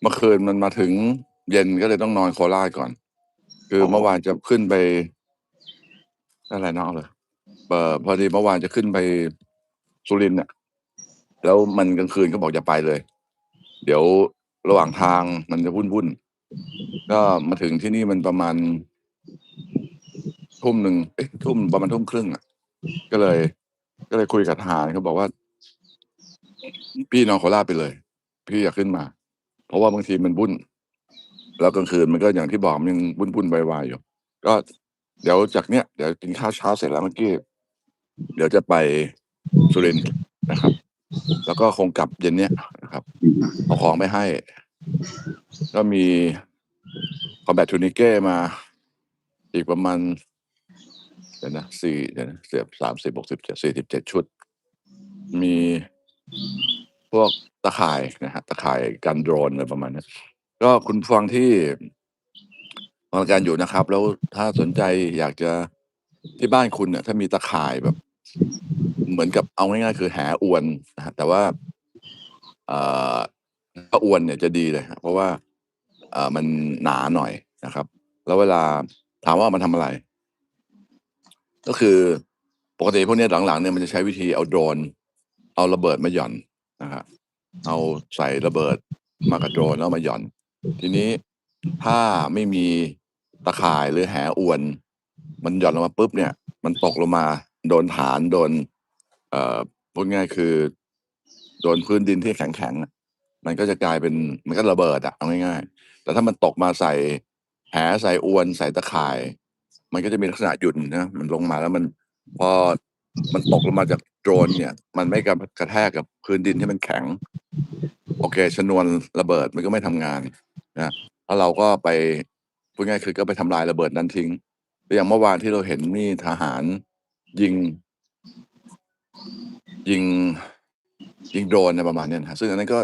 เมื่อคืนมันมาถึงเย็นก็เลยต้องนอนโคราชก่อน คืออ๋อเมื่อวานจะขึ้นไปอะไรนะเอาเลยเอ่อพอดีเมื่อวานจะขึ้นไปสุรินทร์เนี่ยแล้วมันกลางคืนก็บอกอย่าไปเลย เดี๋ยวระหว่างทางมันจะวุ่นวุ่นๆก็มาถึงที่นี่มันประมาณทุ่มหนึ่งเอ๊ะทุ่มประมาณทุ่มครึ่งอะ ก็เลย ก็เลยคุยกับทหารเขาบอกว่า พี่นอนโคราชไปเลย พี่อยากขึ้นมา เพราะว่าบางทีมันบุ่นแล้วกลางคืนมันก็อย่างที่บอกมันยังบุ่นบุ่นวายๆอยู่ ก็เดี๋ยวจากเนี้ยเดี๋ยวกินข้าวเช้าเสร็จแล้วเมื่อกี้เดี๋ยวจะไปสุรินทร์นะครับ แล้วก็คงกลับเย็นเนี้ยนะครับเอาของไปให้ ก็มีคอมแบททูนิเก้มา อีกประมาณเดี๋ยวนะสี่เดี๋ยวนะเสียบสามสิบหกสิบเจ็ดสี่สิบเจ็ดชุด มีพวกะข่ายนะฮะตะข่ายกันโดรนอะไรประมาณนี้ก็คุณฟังที่ฟังราการอยู่นะครับ แล้วถ้าสนใจอยากจะที่บ้านคุณเนี่ยถ้ามีตะข่ายแบบ เหมือนกับเอาง่ายๆคือแหอวนนะฮะแต่ว่าเอ่อถ้าอวนเนี่ยจะดีเลยเพราะว่าเอ่อมันหนาหน่อยนะครับ แล้วเวลาถามว่ามันทำอะไร ก็คือปกติพวกนี้หลังๆเนี่ยมันจะใช้วิธีเอาโดรนเอาระเบิดมาหย่อนนะครับ เอาใส่ระเบิดมากับโดรนแล้วมาหย่อน ทีนี้ถ้าไม่มีตะข่ายหรือแหอวน มันหย่อนลงมาปุ๊บเนี่ย มันตกลงมาโดนฐานโดน เอ่อพูดง่ายคือ โดนพื้นดินที่แข็งๆมันก็จะกลายเป็นมันก็ระเบิดอะเอาง่ายๆแต่ถ้ามันตกมาใส่แหใส่อวนใส่ตะข่าย มันก็จะมีลักษณะหยุ่นนะมันลงมาแล้วมันพอมันตกลงมาจากโดรนเนี่ย มันไม่กระแทกกับ พื้นดินที่มันแข็ง โอเค ชนวนระเบิดมันก็ไม่ทำงานนะแล้วเราก็ไปพูดง่ายๆคือก็ไปทำลายระเบิดนั้นทิ้งอย่างเมื่อวานที่เราเห็นมีทหารยิง ยิง ยิงโดรนในประมาณนี้นะซึ่งอันนั้นก็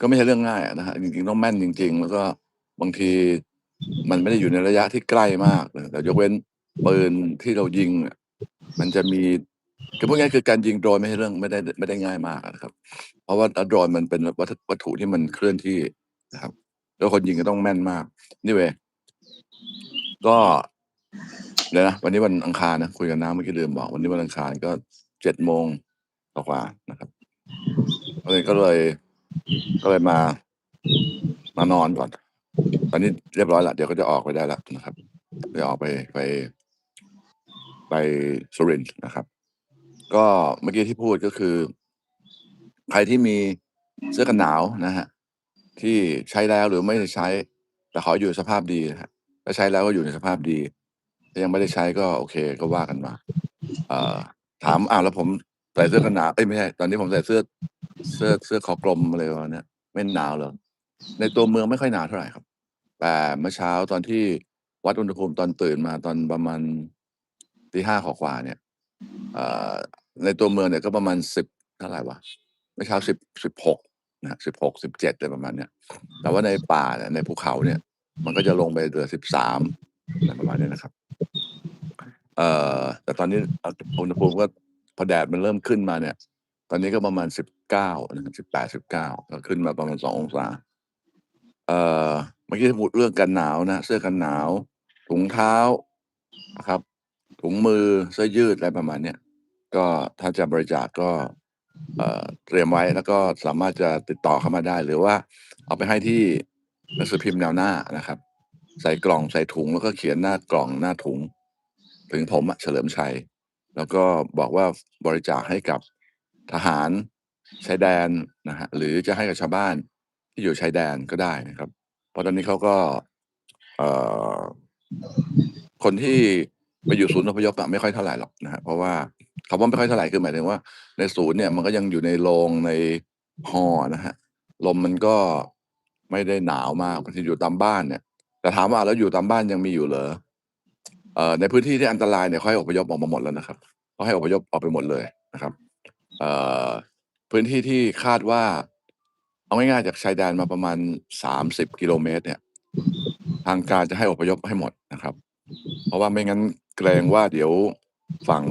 ก็ไม่ใช่เรื่องง่ายนะฮะจริงๆต้องแม่นจริง ๆ แล้วก็บางทีมันไม่ได้อยู่ในระยะที่ใกล้มากแต่ยกเว้นปืนที่เรายิง มันจะมี คือพูดง่ายคือการยิงโดรนไม่ใช่เรื่องไม่ได้ไม่ได้ง่ายมากนะครับ เพราะว่าโดรนมันเป็นวัตถุวัตถุที่มันเคลื่อนที่นะครับ แล้วคนยิงก็ต้องแม่นมาก นี่เวก็เดี๋ยวนะวันนี้วันอังคารนะคุยกับน้าเมื่อกี้ลืมบอก วันนี้วันอังคารก็เจ็ดโมงกว่านะครับก็เลยก็เลยก็เลยมามานอนก่อน ตอนนี้เรียบร้อยละเดี๋ยวก็จะออกไปได้แล้วนะครับจะออกไปไป ไปสุรินทร์นะครับ ก็เมื่อกี้ที่พูดก็คือ ใครที่มีเสื้อกันหนาวนะฮะที่ใช้แล้วหรือไม่ได้ใช้ แต่ขออยู่สภาพดีนะฮะถ้าใช้แล้วก็อยู่ในสภาพดีถ้ายังไม่ได้ใช้ก็โอเคก็ว่ากันมาเอ่อถามอ้าวแล้วผมใส่เสื้อกันหนาวเอ้ยไม่ใช่ตอนนี้ผมใส่เสื้อเสื้อเสื้อคอกลมอะไรประมาณเนี้ยไม่หนาวเหรอในตัวเมืองไม่ค่อยหนาวเท่าไหร่ครับ แต่เมื่อเช้าตอนที่วัดอุณหภูมิตอนตื่นมาตอนประมาณตีห้าขอกว่าเนี่ย ในตัวเมืองเนี่ยก็ประมาณสิบเท่าไหร่วะเมื่อเช้าสิบสิบหกนะสิบหกสิบเจ็ดอะไรประมาณเนี้ยแต่ว่าในป่าเนี่ยในภูเขาเนี่ย มันก็จะลงไปเหลือสิบสามอะไรประมาณนี้นะครับ เอ่อแต่ตอนนี้อุณหภูมิก็พอแดดมันเริ่มขึ้นมาเนี่ย ตอนนี้ก็ประมาณสิบเก้าสิบแปดสิบเก้าก็ขึ้นมาประมาณสององศา เอ่อเมื่อกี้พูดเรื่องกันหนาวนะเสื้อกันหนาวถุงเท้านะครับ ถุงมือเสื้อยืดอะไรประมาณเนี้ยก็ถ้าจะบริจาคก็เตรียมไว้แล้วก็สามารถจะติดต่อเข้ามาได้ หรือว่าเอาไปให้ที่หนังสือพิมพ์แนวหน้านะครับ ใส่กล่องใส่ถุงแล้วก็เขียนหน้ากล่องหน้าถุง ถึงผมเฉลิมชัย แล้วก็บอกว่าบริจาคให้กับทหารชายแดนนะฮะหรือจะให้กับชาวบ้านที่อยู่ชายแดนก็ได้นะครับ เพราะตอนนี้เขาก็คนที่ ไปอยู่ศูนย์อพยพไม่ค่อยเท่าไหร่หรอกนะฮะเพราะว่าคำว่าไม่ค่อยเท่าไหร่คือหมายถึงว่า ในศูนย์เนี่ยมันก็ยังอยู่ในโรงในฮอนะฮะลมมันก็ไม่ได้หนาวมากบางทีอยู่ตามบ้านเนี่ย แต่ถามว่าแล้วอยู่ตามบ้านยังมีอยู่เหรอเอ่อในพื้นที่ที่อันตรายเนี่ยเขาให้อพยพออกมาหมดแล้วนะครับเขาให้อพยพออกไปหมดเลยนะครับเอ่อพื้นที่ที่คาดว่า เอาง่ายๆจากชายแดนมาประมาณสามสิบกิโลเมตรเนี่ย ทางการจะให้อพยพให้หมดนะครับ เพราะว่าไม่งั้น เกรงว่าเดี๋ยวฝั่ง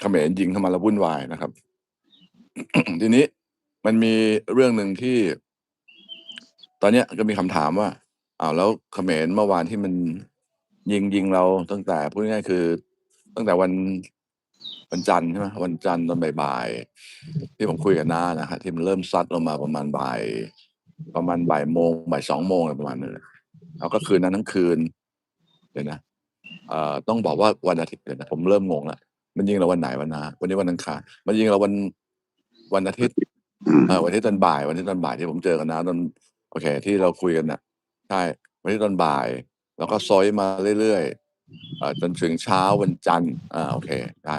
เขมรยิงเข้ามาแล้ววุ่นวายนะครับ ทีนี้มันมีเรื่องหนึ่งที่ ตอนเนี้ยก็มีคำถามว่าอ้าวแล้วเขมรเมื่อวานที่มันยิงยิงเราตั้งแต่พูดง่ายๆคือ ตั้งแต่วันวันจันทร์ใช่ไหมวันจันทร์ตอนบ่ายๆที่ผมคุยกับน้านะครับที่มันเริ่มซัดลงมาประมาณบ่าย ประมาณบ่ายโมงบ่าย2โมงอะไรประมาณนั้นและแล้วก็คืนนั้นทั้งคืน เดี๋ยวนะ ต้องบอกว่าวันอาทิตย์เดี๋ยวนะผมเริ่มงงแล้วมันยิงเราวันไหนวะน้าวันนี้วันอังคารมันยิงเราวันวันอาทิตย์อืมเออวันอาทิตย์ตอนบ่าย วันอาทิตย์ตอนบ่ายที่ผมเจอกับน้าตอนโอเค ที่เราคุยกันน่ะใช่วันอาทิตย์ตอนบ่าย แล้วก็ซอยมาเรื่อยๆเอ่อจนถึงเช้าวันจันทร์อาโอเคได้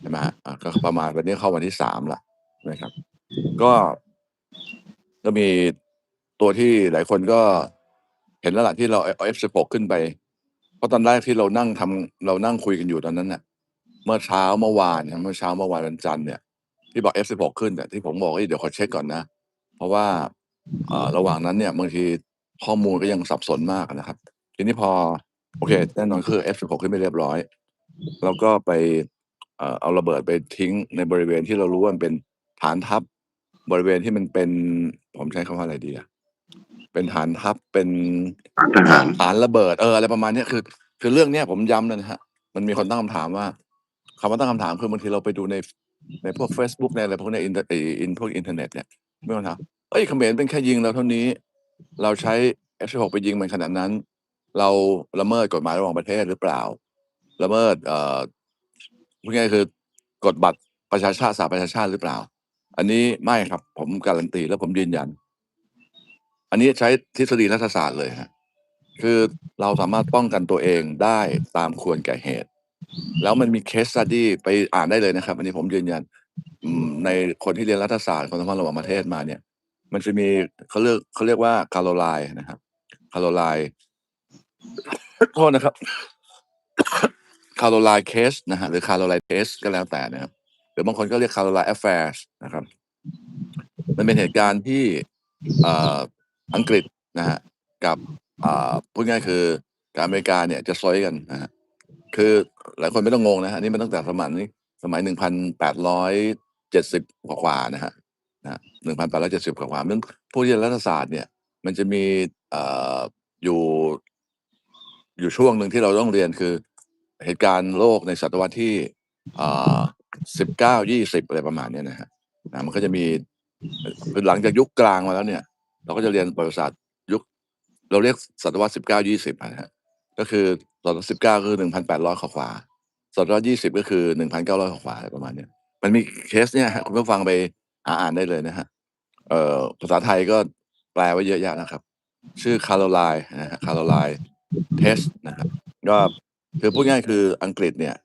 ใช่ไหมครับอาก็ประมาณวันนี้เข้าวันที่3แล้วนะครับ ก็ก็มีตัวที่หลายคนก็เห็นแล้วล่ะที่เราเอา F16 ขึ้นไป เพราะตอนแรกที่เรานั่งทำเรานั่งคุยกันอยู่ตอนนั้นน่ะเมื่อเช้าเมื่อวานเมื่อเช้าเมื่อวานวันจันทร์เนี่ยที่บอก F16 ขึ้นอะที่ผมบอกเฮ้ยเดี๋ยวขอเช็กก่อนนะ เพราะว่าระหว่างนั้นเนี่ยบางทีข้อมูลก็ยังสับสนมากนะครับ ทีนี้พอ โอเคแน่นอนคือ F16 ขึ้นไปเรียบร้อยเราก็ไปเอ่อเอาระเบิดไปทิ้งในบริเวณที่เรารู้ว่ามันเป็นฐานทัพบริเวณที่มันเป็น ผมใช้คำว่าอะไรดีอะ เป็นฐานทัพเป็นฐานทหารฐานระเบิดเอออะไรประมาณเนี้ยคือ คือเรื่องเนี้ยผมย้ำเลยนะครับมันมีคนตั้งคำถามว่าคำว่าตั้งคำถามคือบางทีเราไปดูในในพวกเฟซบุ๊กในอะไรพวกเนี้ยอินเทอไอ้อินพวกอินเทอร์เน็ตเนี่ยมีคนถามเฮ้ยเขมรเป็นแค่ยิงเราเท่านี้ เราใช้ F16 ไปยิงมันขนาดนั้น เราละเมิดกฎหมายระหว่างประเทศหรือเปล่าละเมิดเอ่อพูดง่ายๆคือกฎบัตรประชาชาติสหประชาชาติหรือเปล่า อันนี้ไม่ครับ ผมการันตีและผมยืนยัน อันนี้ใช้ทฤษฎีรัฐศาสตร์เลยครับคือเราสามารถป้องกันตัวเองได้ตามควรแก่เหตุ แล้วมันมี Case Study ไปอ่านได้เลยนะครับ อันนี้ผมยืนยันในคนที่เรียนรัฐศาสตร์ความสัมพันธ์ระหว่างประเทศมาเนี่ย มันจะมีเขาเรียกเขาเรียกว่า Caroline นะครับ Caroline โทษนะครับ Caroline Case นะครับหรือ Caroline Case ก็แล้วแต่นะครับหรือบางคนก็เรียก Caroline Affairs นะครับ มันเป็นเหตุการณ์ที่เอังกฤษนะครับกับอ่าพูดง่ายคือกับอเมริกาเนี่ยจะซอยกันนะครับคือหลายคนไม่ต้องงงนะครับอันนี้มันตั้งแต่สมัยนี้สมัย1870กว่าๆนะครับนะ1870กว่าๆนั้นผู้ที่เรียนรัฐศาสตร์เนี่ย มันจะมีอ่ออยู่อยู่ช่วงหนึ่งที่เราต้องเรียนคือ เหตุการณ์โลกในศตวรรษที่อ่า19-20อะไรประมาณเนี้ยนะครับนะมันก็จะมีหลังจากยุคกลางมาแล้วเนี่ย เราก็จะเรียนประวัติศาสตร์ยุค เราเรียกศตวรรษ19-20อะนะครับนะฮะก็คือศตวรรษ19ก็คือ1,800กว่าศตวรรษ20ก็คือ1,900กว่าๆอะไรประมาณเนี้ยมันมีเคสเนี่ยคุณผู้ฟังไปหาอ่านได้เลยนะครับเอ่อภาษาไทยก็แปลไว้เยอะแยะนะครับ ชื่อ Caroline นะครับ Caroline Test นะครับก็คือพูดง่ายคืออังกฤษเนี่ย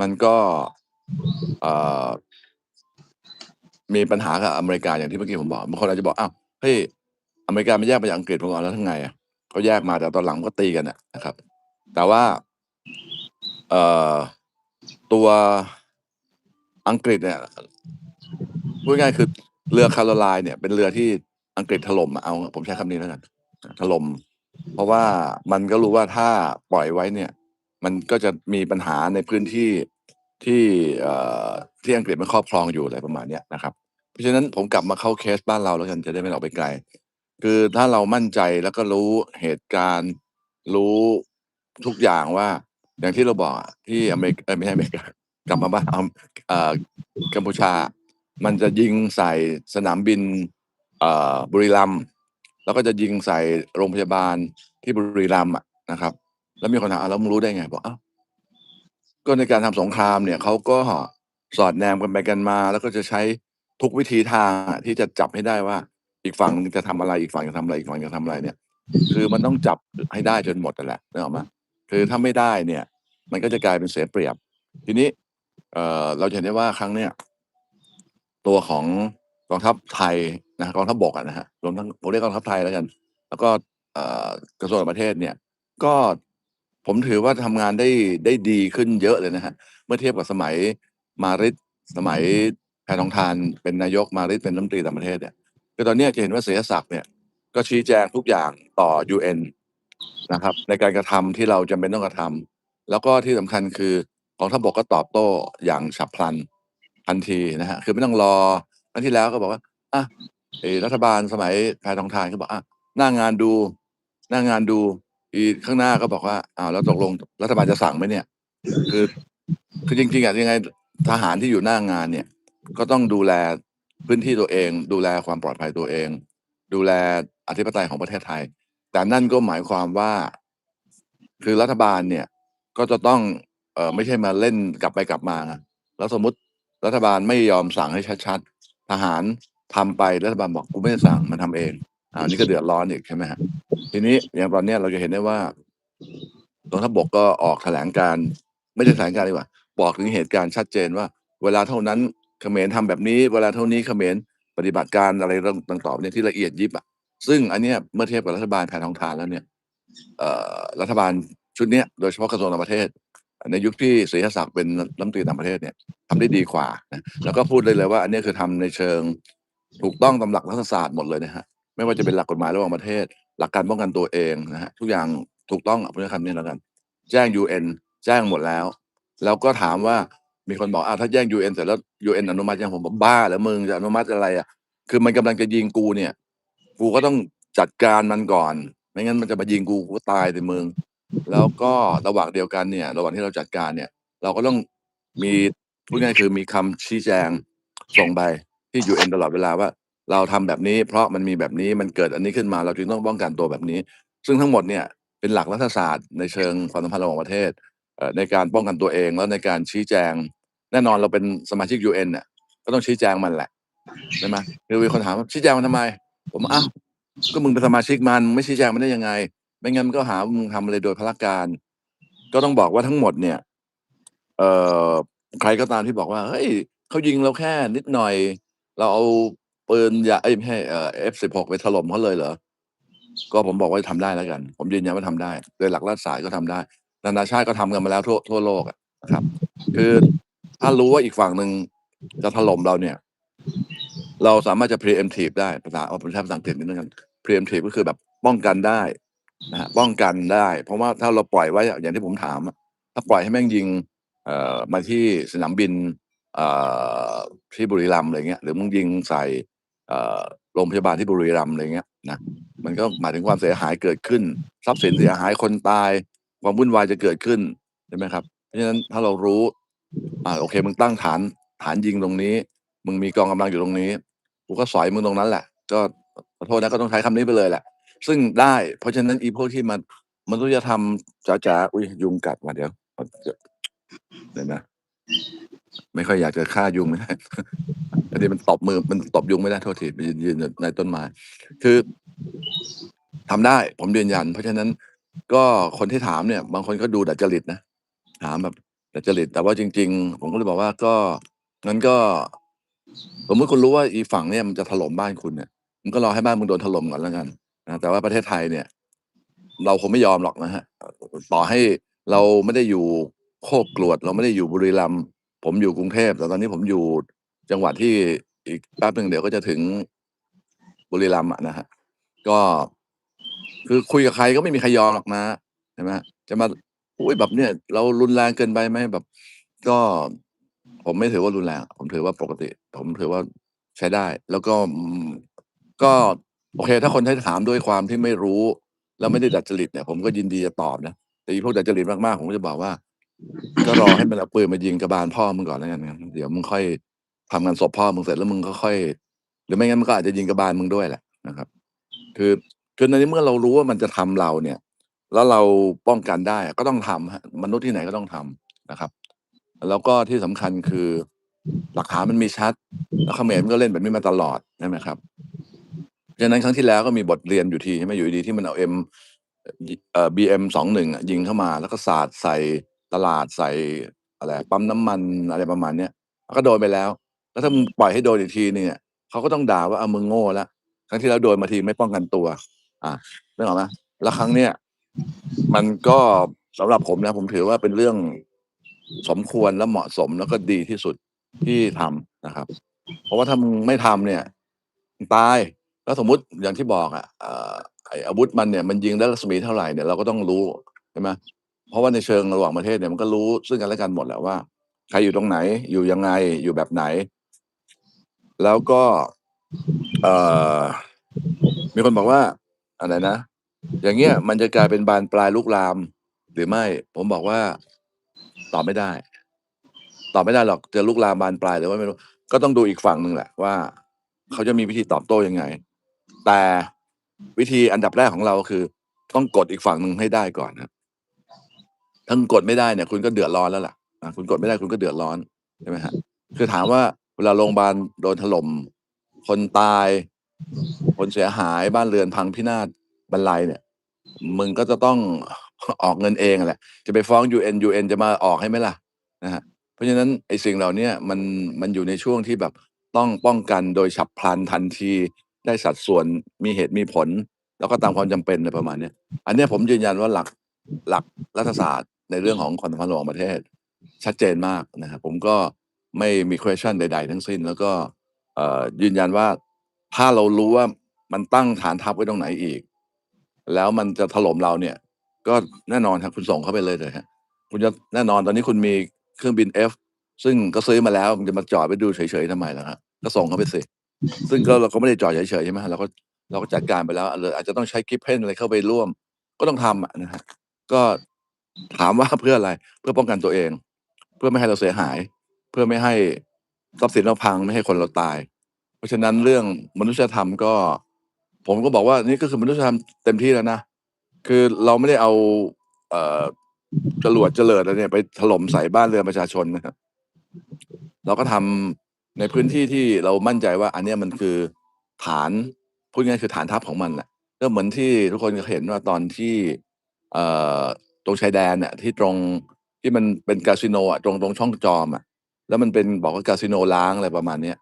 มันก็เอ่อมีปัญหากับอเมริกาอย่างที่เมื่อกี้ผมบอกบางคนอาจจะบอกอ้าวเฮ้ย อเมริกาไมันแยกมาจากอังกฤษผมบอกแล้วทำไงอะเขาแยกมาแต่ตอนหลังก็ตีกันนะครับ แต่ว่าเอ่อตัวอังกฤษเนี่ยพูดง่ายคือเรือ Caroline เนี่ยเป็นเรือที่อังกฤษถล่มเอา ผมใช้คำนี้แล้วกันถล่มเพราะว่ามันก็รู้ว่าถ้าปล่อยไว้เนี่ย มันก็จะมีปัญหาในพื้นที่ที่เอ่อที่อังกฤษมันครอบครองอยู่อะไรประมาณเนี้ยนะครับ เพราะฉะนั้นผมกลับมาเข้าเคสบ้านเราแล้วกันจะได้ไม่ออกไปไกล คือถ้าเรามั่นใจแล้วก็รู้เหตุการณ์ รู้ทุกอย่างว่า อย่างที่เราบอกที่อเมริเอ๊ยไม่ใช่อเมริกากลับมาบ้านเอ่อกัมพูชา มันจะยิงใส่สนามบินเอ่อบุรีรัมย์แล้วก็จะยิงใส่โรงพยาบาลที่บุรีรัมย์นะครับ แล้วมีคนถามอ้าวแล้วมึงรู้ได้ไง?บอกอ้าวก็ในการทำสงครามเนี่ยเขาก็สอดแนมกันไปกันมา แล้วก็จะใช้ทุกวิถีทางที่จะจับให้ได้ว่า อีกฝั่งนึงจะทำอะไรอีกฝั่งจะทำอะไรอีกฝั่งจะทำอะไรเนี่ย คือมันต้องจับให้ได้จนหมดแหละนึกออกไหม?คือถ้าไม่ได้เนี่ย มันก็จะกลายเป็นเสียเปรียบ ทีนี้เออเราเห็นได้ว่าครั้งเนี้ยตัวของกองทัพไทยนะกองทัพบกอะนะครับรวมทั้งผมเรียกกองทัพไทยแล้วกัน แล้วก็กระทรวงต่างประเทศเนี่ย ก็ผมถือว่าทำงานได้ได้ดีขึ้นเยอะเลยนะครับเมื่อเทียบกับสมัยมาริดสมัยแพทองธารเป็นนายกมาริดเป็นรัฐมนตรีต่างประเทศเนี่ย คือตอนนี้จะเห็นว่าศิริศักดิ์เนี่ยก็ชี้แจงทุกอย่างต่อ UN นะครับ ในการกระทำที่เราจำเป็นต้องกระทำแล้วก็ที่สำคัญคือกองทัพบกก็ตอบโต้อย่างฉับพลันทันทีนะครับคือไม่ต้องรอครั้งที่แล้วก็บอกว่าอะไอรัฐบาลสมัยแพทองธารก็บอกอะหน้างานดู หน้างานดูอีข้างหน้าก็บอกว่าอ้าวแล้วตกลงรัฐบาลจะสั่งไหมเนี่ย?คือคือจริงๆอะยังไงทหารที่อยู่หน้างานเนี่ย ก็ต้องดูแล พื้นที่ตัวเอง ดูแลความปลอดภัยตัวเอง ดูแลอธิปไตยของประเทศไทย แต่นั่นก็หมายความว่า คือรัฐบาลเนี่ย ก็จะต้องเออไม่ใช่มาเล่นกลับไปกลับมานะแล้วสมมติรัฐบาลไม่ยอมสั่งให้ชัดๆทหารทำไปรัฐบาลบอก"กูไม่ได้สั่งมันทำเอง"อ่าอันนี้ก็เดือดร้อนอีกใช่ไหมครับ?ทีนี้อย่างตอนเนี้ยเราจะเห็นได้ว่ากองทัพบกก็ออกแถลงการ ไม่ใช่แถลงการดีกว่า บอกถึงเหตุการณ์ชัดเจนว่า เวลาเท่านั้น เขมรทำแบบนี้เวลาเท่านี้เขมรปฏิบัติการอะไรต่างๆเนี่ยที่ละเอียดยิบอะซึ่งอันเนี้ยเมื่อเทียบกับรัฐบาลแพทองทานแล้วเนี่ยรัฐบาลชุดเนี้ยโดยเฉพาะกระทรวงต่างประเทศ ในยุคที่ศรีหศักดิ์เป็นรัฐมนตรีต่างประเทศเนี่ยทำได้ดีกว่านะแล้วก็พูดได้เลยว่า อันนี้คือทำในเชิงถูกต้องตามหลักรัฐศาสตร์หมดเลยนะครับไม่ว่าจะเป็นหลักกฎหมายระหว่างประเทศ หลักการป้องกันตัวเองนะครับทุกอย่างถูกต้องอะผมใช้คำนี้แล้วกัน แจ้ง UN แจ้งหมดแล้ว แล้วก็ถามว่า มีคนบอก"อ้าถ้าแจ้ง UN เอ็นเสร็จแล้ว UN อนุมัติยัง?"ผมบอก"บ้าเหรอมึงจะอนุมัติอะไรอะคือมันกำลังจะยิงกูเนี่ย กูก็ต้องจัดการมันก่อน ไม่งั้นมันจะมายิงกูกูตายสิมึง"แล้วก็ระหว่างเดียวกันเนี่ย ระหว่างที่เราจัดการเนี่ย เราก็ต้องมีพูดง่ายคือมีคำชี้แจงส่งไปที่ UN ตลอดเวลาว่า เราทำแบบนี้ เพราะมันมีแบบนี้มันเกิดอันนี้ขึ้นมา เราจึงต้องป้องกันตัวแบบนี้ ซึ่งทั้งหมดเนี่ยเป็นหลักรัฐศาสตร์ในเชิงความสัมพันธ์ระหว่างประเทศในการป้องกันตัวเองแล้วในการชี้แจง น่นอนเราเป็นสมาชิก UN น่ะก็ต้องชี้แจงมันแหละใช่ไหมคือมีคนถามว่า"ชี้แจงมันทำไม?"ผมอ้าวก็มึงเป็นสมาชิกมันไม่ชี้แจงมันได้ยังไง?ไม่งั้นมันก็หามึงทำอะไรโดยพลการ"ก็ต้องบอกว่าทั้งหมดเนี่ย เอ่อใครก็ตามที่บอกว่า"เฮ้ยเขายิงเราแค่นิดหน่อย เราเอาปืนยาเอ๊ยไม่ใช่เอ่อ F16 ไปถล่มเขาเลยเหรอ?"ก็ผมบอกว่าทำได้แล้วกัน ผมยืนยันว่าทำได้ โดยหลักรัฐศาสตร์ก็ทำได้ นานาชาติก็ทำกันมาแล้วทั่วทั่วโลกอะนะครับ คือ ถ้ารู้ว่าอีกฝั่งหนึ่งจะถล่มเราเนี่ย เราสามารถจะ Preemptive ได้ภาษาผมใช้ภาษาอังกฤษนิดนึงกัน Preemptive ก็คือแบบป้องกันได้นะครับป้องกันได้ เพราะว่าถ้าเราปล่อยไว้อย่างที่ผมถามอะถ้าปล่อยให้แม่งยิง เอ่อมาที่สนามบินเอ่อที่บุรีรัมย์อะไรเงี้ยหรือมึงยิงใส่เอ่อโรงพยาบาลที่บุรีรัมย์อะไรเงี้ยนะมันก็หมายถึงความเสียหายเกิดขึ้น ทรัพย์สินเสียหายคนตาย ความวุ่นวายจะเกิดขึ้นใช่ไหมครับ เพราะฉะนั้นถ้าเรารู้ อ่าโอเค มึงตั้งฐานฐานยิงตรงนี้ มึงมีกองกำลังอยู่ตรงนี้กูก็สอยมึงตรงนั้นแหละ ก็ขอโทษนะก็ต้องใช้คำนี้ไปเลยแหละ ซึ่งได้ เพราะฉะนั้นอีพวกที่มันมนุษยธรรมจ๋าๆอุ๊ยยุงกัดว่ะเดี๋ยวเดี๋ยวนะไม่ค่อยอยากจะฆ่ายุงพอดีมันตบมือมันตบยุงไม่ได้โทษทีไปยืนยืนอยู่ในต้นไม้คือทำได้ ผมยืนยัน เพราะฉะนั้น ก็คนที่ถามเนี่ย บางคนก็ดูดัดจริตนะถามแบบ ดัดจริตแต่ว่าจริง ๆ ผมก็เลยบอกว่าก็งั้นก็สมมติคุณรู้ว่าอีฝั่งเนี่ยมันจะถล่มบ้านคุณเนี่ยมึงก็รอให้บ้านมึงโดนถล่มก่อนแล้วกันนะแต่ว่าประเทศไทยเนี่ย เราคงไม่ยอมหรอกนะครับต่อให้เราไม่ได้อยู่โคกกรวด เราไม่ได้อยู่บุรีรัมย์ผมอยู่กรุงเทพแต่ตอนนี้ผมอยู่จังหวัดที่อีกแป๊บหนึ่งเดี๋ยวก็จะถึงบุรีรัมย์อะนะก็คือคุยกับใครก็ไม่มีใครยอมหรอกนะใช่ไหมจะมา อุ๊ยแบบเนี่ย เรารุนแรงเกินไปไหม?แบบ ก็ผมไม่ถือว่ารุนแรง ผมถือว่าปกติ ผมถือว่าใช้ได้ แล้วก็ก็โอเค ถ้าคนที่ถามด้วยความที่ไม่รู้ แล้วไม่ได้ดัดจริตเนี่ย ผมก็ยินดีจะตอบนะแต่พวกดัดจริตมากๆผมก็จะบอกว่า ก็รอให้มันเอาปืนมายิงกระบาลพ่อมึงก่อนแล้วกันเดี๋ยวมึงค่อยทำงานศพพ่อมึงเสร็จแล้วมึงก็ค่อย หรือไม่งั้นมันก็อาจจะยิงกระบาลมึงด้วยแหละนะครับ คือคือในเมื่อเรารู้ว่ามันจะทำเราเนี่ย แล้วเราป้องกันได้ก็ต้องทำมนุษย์ที่ไหนก็ต้องทำนะครับ แล้วก็ที่สำคัญคือหลักฐานมันมีชัด แล้วเขมรมันก็เล่นแบบนี้มาตลอดใช่ไหมครับฉะนั้นครั้งที่แล้วก็มีบทเรียนอยู่ทีใช่ไหมอยู่ดีๆที่มันเอา M ยิเอ่อ BM21 อะยิงเข้ามา แล้วก็สาดใส่ตลาดใส่อะไรปั๊มน้ำมันอะไรประมาณเนี้ยก็โดนไปแล้ว แล้วถ้ามึงปล่อยให้โดนอีกทีหนึ่งอะเขาก็ต้องด่าว่าเ"อามึงโง่แล้วครั้งที่แล้วโดนมาทีไม่ป้องกันตัว"อ่านึกออกไหม?แล้วครั้งเนี้ย มันก็สำหรับผมนะ ผมถือว่าเป็นเรื่องสมควรและเหมาะสมแล้วก็ดีที่สุดที่ทำนะครับ เพราะว่าถ้ามึงไม่ทำเนี่ยตายแล้วสมมติอย่างที่บอกอะเอ่อไออาวุธมันเนี่ยมันยิงได้รัศมีเท่าไหร่เนี่ยเราก็ต้องรู้ใช่ไหมเพราะว่าในเชิงระหว่างประเทศเนี่ยมันก็รู้ซึ่งกันและกันหมดแหละว่าใครอยู่ตรงไหนอยู่ยังไงอยู่แบบไหน แล้วก็ เออมีคนบอกว่าอะไรนะ อย่างเงี้ยมันจะกลายเป็นบานปลายลุกลาม หรือไม่ ผมบอกว่า ตอบไม่ได้ ตอบไม่ได้หรอกจะลุกลามบานปลายหรือว่าไม่รู้ก็ต้องดูอีกฝั่งหนึ่งแหละว่า เขาจะมีวิธีตอบโต้ยังไง แต่วิธีอันดับแรกของเราคือ ต้องกดอีกฝั่งหนึ่งให้ได้ก่อนครับถ้ากดไม่ได้เนี่ย คุณก็เดือดร้อนแล้วล่ะคุณกดไม่ได้คุณก็เดือดร้อนใช่ไหมครับคือถามว่าเวลาโรงพยาบาลโดนถล่มคนตาย คนเสียหายบ้านเรือนพังพินาศ บรรลัยเนี่ย มึงก็จะต้องออกเงินเองแหละ จะไปฟ้อง UN UN จะมาออกให้ไหมล่ะ?นะครับเพราะฉะนั้นไอ้สิ่งเหล่านี้มันมันอยู่ในช่วงที่แบบต้องป้องกันโดยฉับพลันทันที ได้สัดส่วนมีเหตุมีผล แล้วก็ตามความจำเป็นอะไรประมาณเนี้ยอันนี้ผมยืนยันว่าหลักหลักรัฐศาสตร์ในเรื่องของความสัมพันธ์ระหว่างประเทศ ชัดเจนมากนะครับผมก็ไม่มี question ใด ๆ ทั้งสิ้น แล้วก็ยืนยันว่าถ้าเรารู้ว่ามันตั้งฐานทัพไว้ตรงไหนอีก แล้วมันจะถล่มเราเนี่ย ก็แน่นอนครับคุณส่งเข้าไปเลยเถอะครับคุณจะแน่นอนตอนนี้คุณมีเครื่องบิน F ซึ่งก็ซื้อมาแล้วคุณจะมาจอดไว้ดูเฉยๆทำไมล่ะครับก็ส่งเข้าไปสิซึ่งก็เราก็ไม่ได้จอดเฉยๆใช่ไหมเราก็เราก็จัดการไปแล้วอาจจะต้องใช้ Gripen อะไรเข้าไปร่วม ก็ต้องทำอะนะก็ถามว่าเพื่ออะไรเพื่อป้องกันตัวเอง เพื่อไม่ให้เราเสียหาย เพื่อไม่ให้ทรัพย์สินเราพังไม่ให้คนเราตาย เพราะฉะนั้นเรื่องมนุษยธรรมก็ ผมก็บอกว่านี่ก็คือมนุษยธรรมเต็มที่แล้วนะคือเราไม่ได้เอา เอ่อจรวดเจริญอะไรเนี่ยไปถล่มใส่บ้านเรือนประชาชนนะครับ เราก็ทำในพื้นที่ที่เรามั่นใจว่า อันนี้มันคือฐานพูดง่ายคือฐานทัพของมันน่ะก็เหมือนที่ทุกคนเห็นว่าตอนที่ เอ่อตรงชายแดนน่ะที่ตรงที่มันเป็นคาสิโนอะตรงตรงช่องจอมอะแล้วมันเป็นบอกว่าคาสิโนร้างอะไรประมาณเนี้ย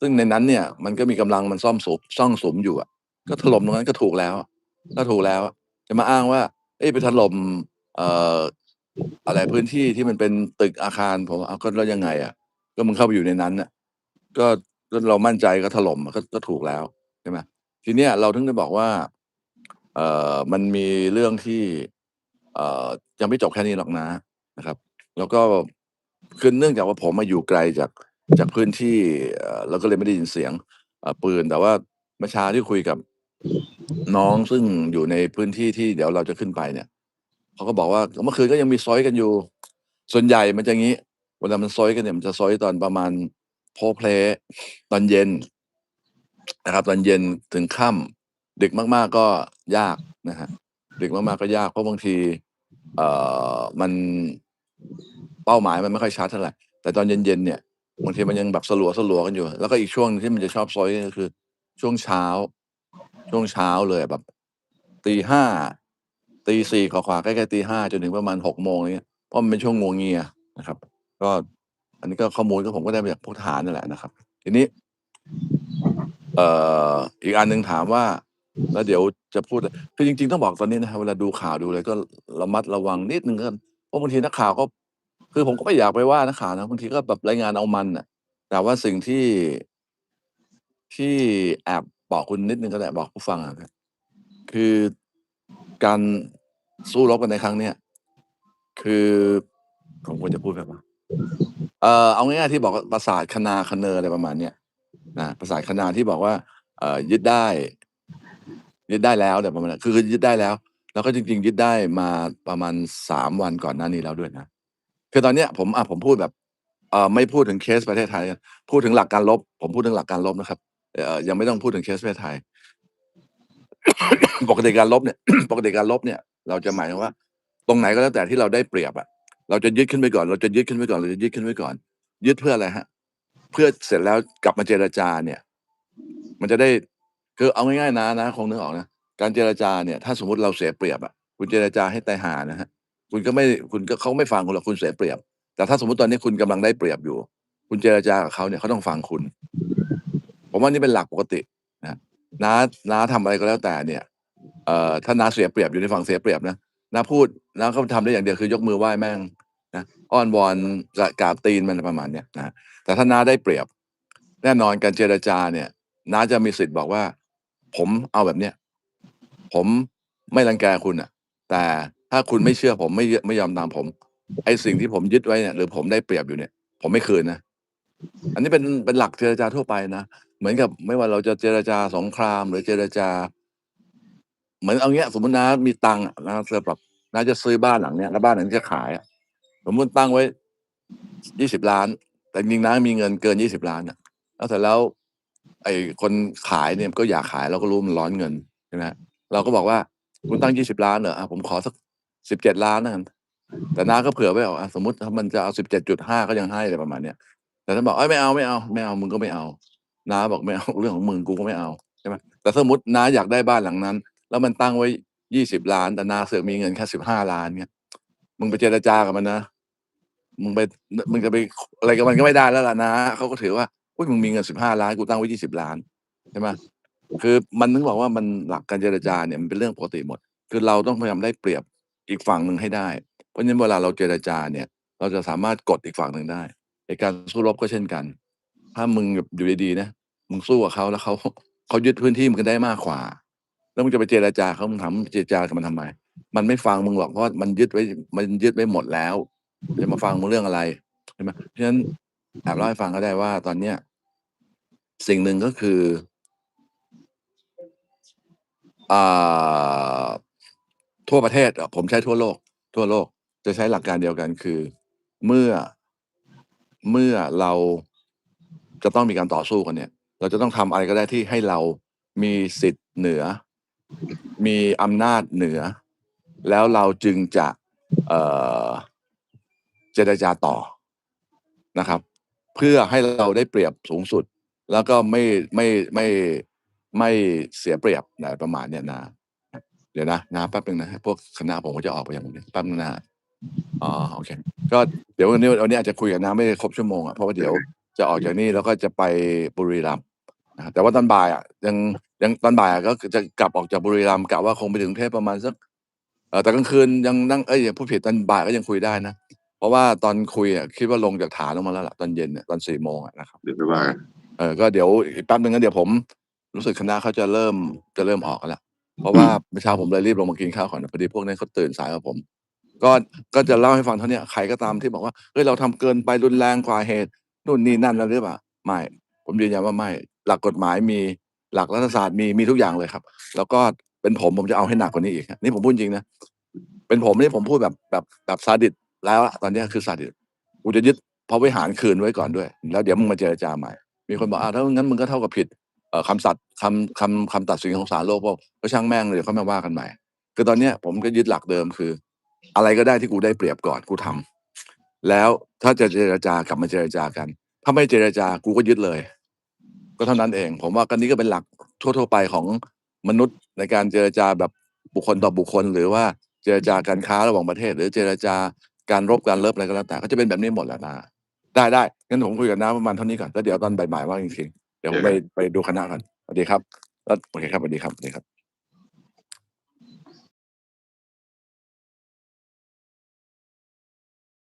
ซึ่งในนั้นเนี่ยมันก็มีกำลังมันซ่อมสมซ่องสมอยู่อะ ก็ถล่มตรงนั้นก็ถูกแล้ว ก็ถูกแล้ว จะมาอ้างว่า เอ๊ะไปถล่มเอ่ออะไรพื้นที่ที่มันเป็นตึกอาคารผมว่าอ้าก็แล้วยังไงอะก็มึงเข้าไปอยู่ในนั้นน่ะก็ก็เรามั่นใจก็ถล่มก็ก็ถูกแล้วใช่ไหมทีเนี้ยเราถึงได้บอกว่า เอ่อมันมีเรื่องที่ เอ่อยังไม่จบแค่นี้หรอกนะนะครับ แล้วก็คือเนื่องจากว่าผมอะอยู่ไกลจากจากพื้นที่เอ่อเราก็เลยไม่ได้ยินเสียงเอ่อปืนแต่ว่าเมื่อเช้าที่คุยกับ น้องซึ่งอยู่ในพื้นที่ที่เดี๋ยวเราจะขึ้นไปเนี่ยเขาก็บอกว่าเมื่อคืนก็ยังมีซอยกันอยู่ ส่วนใหญ่มันจะงี้เวลามันซอยกันเนี่ยมันจะซอยตอนประมาณโพล้เพลตอนเย็นนะครับ ตอนเย็นถึงค่ำดึกมากๆก็ยากนะครับดึกมากๆก็ยาก เพราะบางที เอ่อมันเป้าหมายมันไม่ค่อยชัดเท่าไหร่แต่ตอนเย็นๆเนี่ยบางทีมันยังแบบสลัวๆกันอยู่ แล้วก็อีกช่วงที่มันจะชอบซอยก็คือ ช่วงเช้า ช่วงเช้าเลยแบบ04:00 04:00กว่าๆใกล้ๆ05:00จนถึงประมาณ6โมงอย่างเงี้เพราะมันเป็นช่วงงัวเงียนะครับ ก็อันนี้ก็ข้อมูลก็ผมก็ได้มาจากพวกทหารนั่นแหละนะครับ ทีนี้ เอ่ออีกอันหนึ่งถามว่า แล้วเดี๋ยวจะพูดคือจริง ๆ ต้องบอกตอนนี้นะครับเวลาดูข่าวดูอะไรก็ระมัดระวังนิดนึงกันเพราะบางทีนักข่าวก็คือผมก็ไม่อยากไปว่านักข่าวนะบางทีก็แบบรายงานเอามันน่ะ แต่ว่าสิ่งที่ที่แอบ บอกคุณนิดนึงก็ได้บอกผู้ฟังอะคือการสู้รบกันในครั้งเนี้ยคือผมควรจะพูดแบบว่าเอ่อเอาง่ายๆที่บอกปราสาทคะนาคเนออะไรประมาณเนี้ยนะปราสาทคะนาที่บอกว่าเอ่อยึดได้ ยึดได้แล้วอะไรประมาณนั้นคือยึดได้แล้ว แล้วก็จริง ๆ ยึดได้มาประมาณ3วันก่อนหน้านี้แล้วด้วยนะคือตอนเนี้ยผมอะผมพูดแบบเอ่อไม่พูดถึงเคสประเทศไทย พูดถึงหลักการรบผมพูดถึงหลักการรบนะครับ ยังไม่ต้องพูดถึงเคสประเทศไทย ปกติการรบเนี่ย ปกติการรบเนี่ย เราจะหมายว่า ตรงไหนก็แล้วแต่ที่เราได้เปรียบอะเราจะยึดขึ้นไปก่อน เราจะยึดขึ้นไว้ก่อน เราจะยึดขึ้นไว้ก่อน ยึดเพื่ออะไรครับเพื่อเสร็จแล้วกลับมาเจรจาเนี่ย มันจะได้คือเอาง่ายๆนะน้าคงนึกออกนะ การเจรจาเนี่ย ถ้าสมมติเราเสียเปรียบอะคุณเจรจาให้ตายหานะครับคุณก็ไม่คุณก็เขาไม่ฟังคุณหรอกคุณเสียเปรียบ แต่ถ้าสมมติตอนนี้คุณกำลังได้เปรียบอยู่ คุณเจรจากับเขาเนี่ยเขาต้องฟังคุณ ผมว่านี่เป็นหลักปกตินะน้าน้าทำอะไรก็แล้วแต่เนี่ยเอ่อถ้าน้าเสียเปรียบอยู่ในฝั่งเสียเปรียบนะน้าพูดน้าก็ทำได้อย่างเดียวคือยกมือไหว้แม่งนะอ้อนวอนกะกราบตีนมันประมาณเนี้ยนะแต่ถ้าน้าได้เปรียบ แน่นอนการเจรจาเนี่ยน้าจะมีสิทธิ์บอกว่า ผมเอาแบบเนี้ยผมไม่รังแกคุณน่ะ แต่ถ้าคุณไม่เชื่อผมไม่ไม่ยอมตามผม ไอ้สิ่งที่ผมยึดไว้เนี่ยหรือผมได้เปรียบอยู่เนี่ย ผมไม่คืนนะอันนี้เป็นเป็นหลักเจรจาทั่วไปนะ เหมือนกับไม่ว่าเราจะเจรจาสงครามหรือเจรจา เหมือนเอาเงี้ย สมมติน้ามีตังค์อะน้าจะแบบน้าจะซื้อบ้านหลังเนี้ยแล้วบ้านหลังนี้จะขายอะสมมติตั้งไว้20,000,000แต่จริงๆน้ามีเงินเกิน20,000,000อะแล้วเสร็จแล้ว ไอ้คนขายเนี่ยก็อยากขายเราก็รู้มันร้อนเงินใช่ไหมเราก็บอกว่า"คุณตั้ง20,000,000เหรอ?อะผมขอสัก17,000,000แล้วกัน"แต่น้าก็เผื่อไว้อกอะสมมติถ้ามันจะเอา17.5ก็ยังให้อะไรประมาณเนี้ยแต่ถ้าบอก"เฮ้ยไม่เอาไม่เอามึงก็ไม่เอา" น้าบอก"ไม่เอาเรื่องของมึงกูก็ไม่เอา"ใช่ไหมแต่สมมติน้าอยากได้บ้านหลังนั้น แล้วมันตั้งไว้20,000,000แต่น้าเสือกมีเงินแค่15,000,000เงี้ยมึงไปเจรจากับมันนะมึงไปมึงจะไปอะไรกับมันก็ไม่ได้แล้วล่ะน้าเขาก็ถือว่า"อุ๊ยมึงมีเงิน15,000,000กูตั้งไว้ 20,000,000" ใช่ไหมคือมันถึงบอกว่ามันหลักการเจรจาเนี่ยมันเป็นเรื่องปกติหมด คือเราต้องพยายามได้เปรียบอีกฝั่งหนึ่งให้ได้ เพราะฉะนั้นเวลาเราเจรจาเนี่ย เราจะสามารถกดอีกฝั่งหนึ่งได้ในการสู้รบก็เช่นกัน ถ้ามึงแบบอยู่ดีๆนะมึงสู้กับเขาแล้วเขาเขายึดพื้นที่มึงได้มากกว่า แล้วมึงจะไปเจรจาเขามึงถามเจรจากับมันทำไม?มันไม่ฟังมึงหรอกเพราะมันยึดไว้ มันยึดไว้หมดแล้วจะมาฟังมึงเรื่องอะไรใช่ไหมเพราะฉะนั้นแอบเล่าให้ฟังก็ได้ว่า ตอนเนี้ยสิ่งหนึ่งก็คืออ่าทั่วประเทศผมใช้ทั่วโลก ทั่วโลก จะใช้หลักการเดียวกันคือ เมื่อเมื่อเรา จะต้องมีการต่อสู้กันเนี่ย เราจะต้องทำอะไรก็ได้ที่ให้เรามีสิทธิ์เหนือ มีอำนาจเหนือ แล้วเราจึงจะเเจรจาต่อนะครับ เพื่อให้เราได้เปรียบสูงสุด แล้วก็ไม่ไม่ไม่ไม่เสียเปรียบอะประมาณเนี้ยน้าเดี๋ยวนะน้าแป๊บหนึ่งนะพวกคณะผมก็จะออกไปอย่างงี้แป๊บหนึ่งนะอ๋อโอเค ก็เดี๋ยววันนี้วันนี้อาจจะคุยกับน้าไม่ครบชั่วโมงอะเพราะว่าเดี๋ยว จะออกจากนี่แล้วก็จะไปบุรีรัมย์นะครับแต่ว่าตอนบ่ายอะยังยังตอนบ่ายอะก็คือจะกลับออกจากบุรีรัมย์กะว่าคงไปถึงกรุงเทพประมาณสักเอ่อแต่กลางคืนยังนั่งเอ๊ยอย่าพูดผิดตอนบ่ายก็ยังคุยได้นะ เพราะว่าตอนคุยอะคิดว่าลงจากฐานลงมาแล้วล่ะตอนเย็นเนี่ยตอน4โมงอะนะครับเดี๋ยวค่อยว่ากันเออก็เดี๋ยวอีกแป๊บหนึ่งงั้นเดี๋ยวผม รู้สึกคณะเขาจะเริ่มจะเริ่มออกกันแล้ว เพราะว่าเมื่อเช้าผมเลยรีบลงมากินข้าวก่อนพอดีพวกนั้นเขาตื่นสายกว่าผม ก็ก็จะเล่าให้ฟังเท่าเนี้ยใครก็ตามที่บอกว่า"เฮ้ยเราทำเกินไปรุนแรงกว่าเหตุ" นู่นนี่นั่นอะไรหรือเปล่าไม่ ผมยืนยันว่าไม่ หลักกฎหมายมีหลักรัฐศาสตร์มีมีทุกอย่างเลยครับ แล้วก็เป็นผมผมจะเอาให้หนักกว่านี้อีกนี่ผมพูดจริงนะเป็นผมนี่ผมพูดแบบแบบแบบซาดิสแล้วตอนนี้คือซาดิสกูจะยึดพระวิหารคืนไว้ก่อนด้วย แล้วเดี๋ยวมึงมาเจรจาใหม่ มีคนบอก"อ้าถ้างั้นมึงก็เท่ากับผิดคำสัตย์คำคำคำตัดสินของศาลโลกว่า?"ก็ช่างแม่งเลยเดี๋ยวค่อยมาว่ากันใหม่คือตอนเนี้ยผมก็ยึดหลักเดิมคือ อะไรก็ได้ที่กูได้เปรียบก่อนกูทำ แล้วถ้าจะเจรจากลับมาเจรจากัน ถ้าไม่เจรจากูก็ยึดเลย ก็เท่านั้นเอง ผมว่าก็นี่ก็เป็นหลักทั่ว ๆ ไปของมนุษย์ในการเจรจาแบบบุคคลต่อบุคคล หรือว่าเจรจาการค้าระหว่างประเทศ หรือเจรจาการรบการเลิฟอะไรก็แล้วแต่ก็จะเป็นแบบนี้หมดแหละน้าได้ๆงั้นผมคุยกับน้าประมาณเท่านี้ก่อนแล้วเดี๋ยวตอนบ่ายๆว่ากันอีกทีเดี๋ยวผมไปไปดูคณะก่อนสวัสดีครับแล้วโอเคครับสวัสดีครับสวัสดีครับ